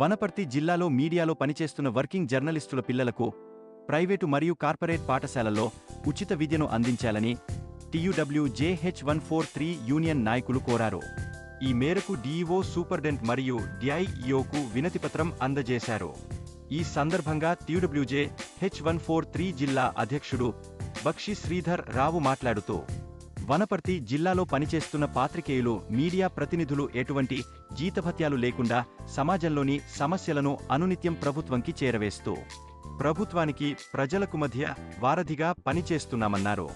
వనపర్తి జిల్లాలో మీడియాలో పనిచేస్తున్న వర్కింగ్ జర్నలిస్టుల పిల్లలకు ప్రైవేటు మరియు కార్పొరేట్ పాఠశాలల్లో ఉచిత విద్యను అందించాలని TUWJH one four three union నాయకులు కోరారు. ఈ మేరకు డీఈఓ సూపర్డెంట్ మరియు డిఐఈఓకు వినతిపత్రం అందజేశారు. ఈ సందర్భంగా TUWJ H one four three జిల్లా అధ్యక్షుడు బక్షి శ్రీధర్ రావు మాట్లాడుతూ వనపర్తి జిల్లాలో పనిచేస్తున్న పాత్రికేయులు మీడియా ప్రతినిధులు ఎటువంటి జీతభత్యాలు లేకుండా సమాజంలోని సమస్యలను అనునిత్యం ప్రభుత్వంకి చేరవేస్తూ ప్రభుత్వానికి ప్రజలకు మధ్య వారధిగా పనిచేస్తున్నామన్నారు.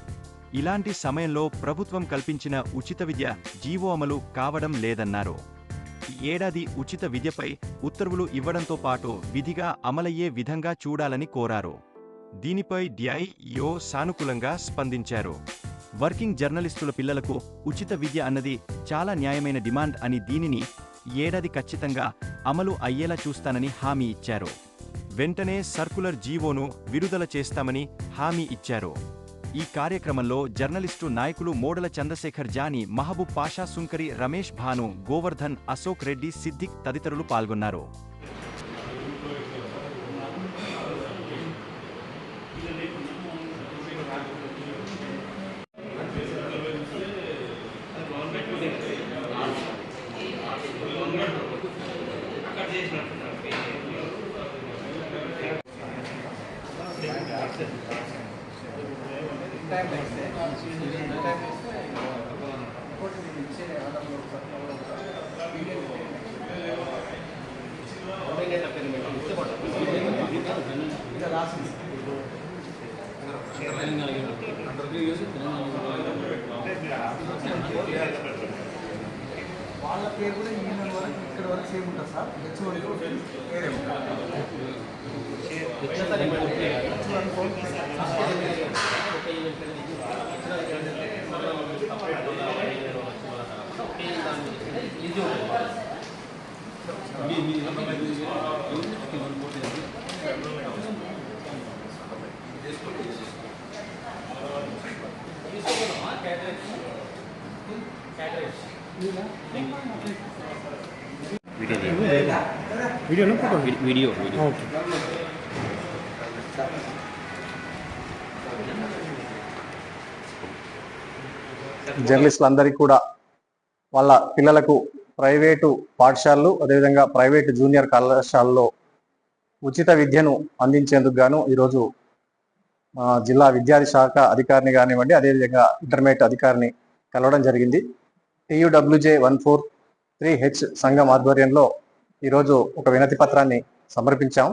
ఇలాంటి సమయంలో ప్రభుత్వం కల్పించిన ఉచిత విద్య జీవో అమలు కావడం లేదన్నారు. ఏడాది ఉచిత విద్యపై ఉత్తర్వులు ఇవ్వడంతో పాటు విధిగా అమలయ్యే విధంగా చూడాలని కోరారు. దీనిపై డిఐఓ సానుకూలంగా స్పందించారు. వర్కింగ్ జర్నలిస్టుల పిల్లలకు ఉచిత విద్య అన్నది చాలా న్యాయమైన డిమాండ్ అని దీనిని ఏడాది ఖచ్చితంగా అమలు అయ్యేలా చూస్తానని హామీ ఇచ్చారు. వెంటనే సర్కులర్ జీవోను విడుదల చేస్తామని హామీ ఇచ్చారు. ఈ కార్యక్రమంలో జర్నలిస్టు నాయకులు మోడల చంద్రశేఖర్ జానీ మహబూబ్ పాషా సుంకరి రమేష్ భాను గోవర్ధన్ అశోక్ రెడ్డి సిద్దిక్ తదితరులు పాల్గొన్నారు. అందరికీ యూజ్ తెలంగాణ వాళ్ళ పేరు కూడా యూనియన్ వరకు ఇక్కడ వరకు సేమ్ ఉంటుంది సార్. హెచ్ వన్ వేరే వీడియోలో ఫోటో వీడియో వీడియో ఓకే జర్నలిస్టులందరికీ కూడా వాళ్ళ పిల్లలకు ప్రైవేటు పాఠశాలలు అదేవిధంగా ప్రైవేటు జూనియర్ కళాశాలలో ఉచిత విద్యను అందించేందుకు గాను ఈరోజు జిల్లా విద్యార్థి శాఖ అధికారిని కానివ్వండి అదేవిధంగా ఇంటర్మీడియట్ అధికారిని కలవడం జరిగింది. TUWJ one four three H సంఘం ఆధ్వర్యంలో ఈరోజు ఒక వినతి పత్రాన్ని సమర్పించాం.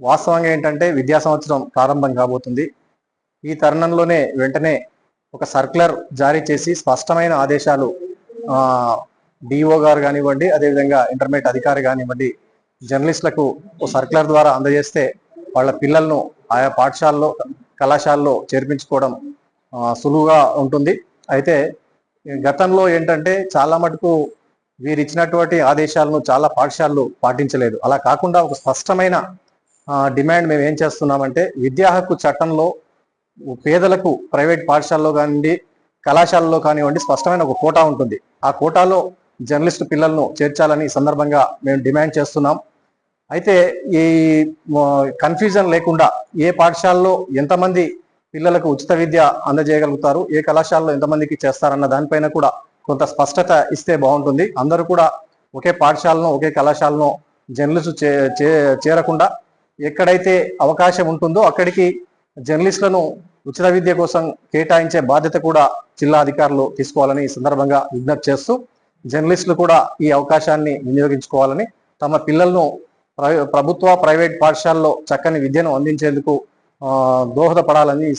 వాస్తవంగా ఏంటంటే విద్యా సంవత్సరం ప్రారంభం కాబోతుంది. ఈ తరుణంలోనే వెంటనే ఒక సర్క్యులర్ జారీ చేసి స్పష్టమైన ఆదేశాలు డిఓ గారు కానివ్వండి అదేవిధంగా ఇంటర్మీడియట్ అధికారి కానివ్వండి జర్నలిస్టులకు ఒక సర్క్యులర్ ద్వారా అందజేస్తే వాళ్ళ పిల్లలను ఆయా పాఠశాలలో కళాశాలలో చేర్పించుకోవడం సులువుగా ఉంటుంది. అయితే గతంలో ఏంటంటే చాలా మటుకు వీరు ఇచ్చినటువంటి ఆదేశాలను చాలా పాఠశాలలు పాటించలేదు. అలా కాకుండా ఒక స్పష్టమైన డిమాండ్ మేము ఏం చేస్తున్నామంటే విద్యా హక్కు చట్టంలో పేదలకు ప్రైవేట్ పాఠశాలలో కానివ్వండి కళాశాలలో కానివ్వండి స్పష్టమైన ఒక కోటా ఉంటుంది. ఆ కోటాలో జర్నలిస్ట్ పిల్లలను చేర్చాలని సందర్భంగా మేము డిమాండ్ చేస్తున్నాం. అయితే ఈ కన్ఫ్యూజన్ లేకుండా ఏ పాఠశాలలో ఎంతమంది పిల్లలకు ఉచిత విద్య అందజేయగలుగుతారు. ఏ కళాశాలలో ఎంతమందికి చేస్తారన్న దానిపైన కూడా కొంత స్పష్టత ఇస్తే బాగుంటుంది. అందరూ కూడా ఒకే పాఠశాలను ఒకే కళాశాలను జర్నలిస్టు చే చే- చేరకుండా ఎక్కడైతే అవకాశం ఉంటుందో అక్కడికి జర్నలిస్టులను ఉచిత విద్య కోసం కేటాయించే బాధ్యత కూడా జిల్లా అధికారులు తీసుకోవాలని ఈ సందర్భంగా విజ్ఞప్తి చేస్తూ జర్నలిస్టులు కూడా ఈ అవకాశాన్ని వినియోగించుకోవాలని తమ పిల్లలను ప్రభుత్వ ప్రైవేట్ పాఠశాలలో చక్కని విద్యను అందించేందుకు దోహదపడాలని ఈ